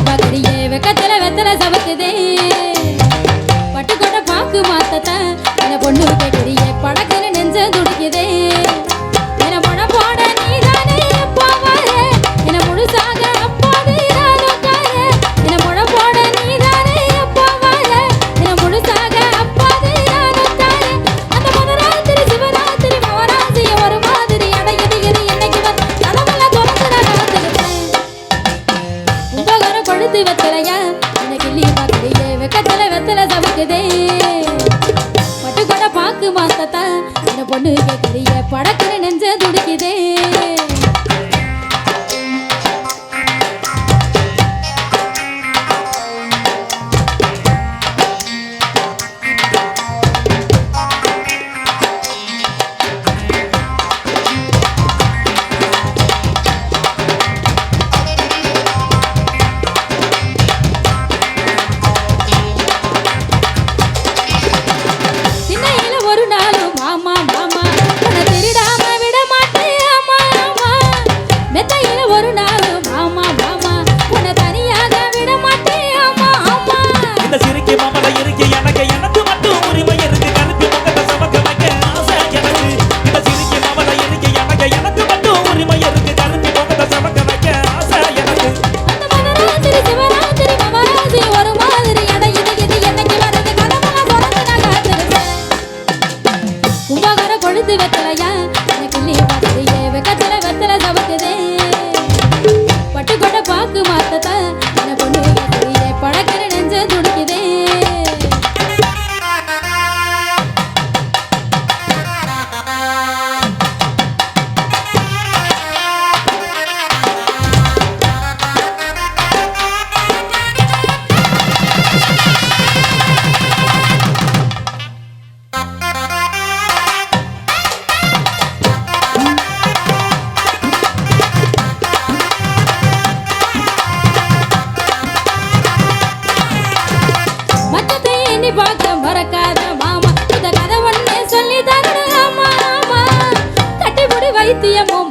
பக்கடியே வெக்கத்துல வெத்தல சபக்குதே பட்டுக்கோட பாக்கு மாத்த வெக்கத்துல வெத்தல சமைக்குதே. பட்டு கூட பாக்கு மாசத்தான் இந்த பொண்ணு கேட்குறிய படக்குற நெஞ்ச துடிக்குதே. পাইতে এমন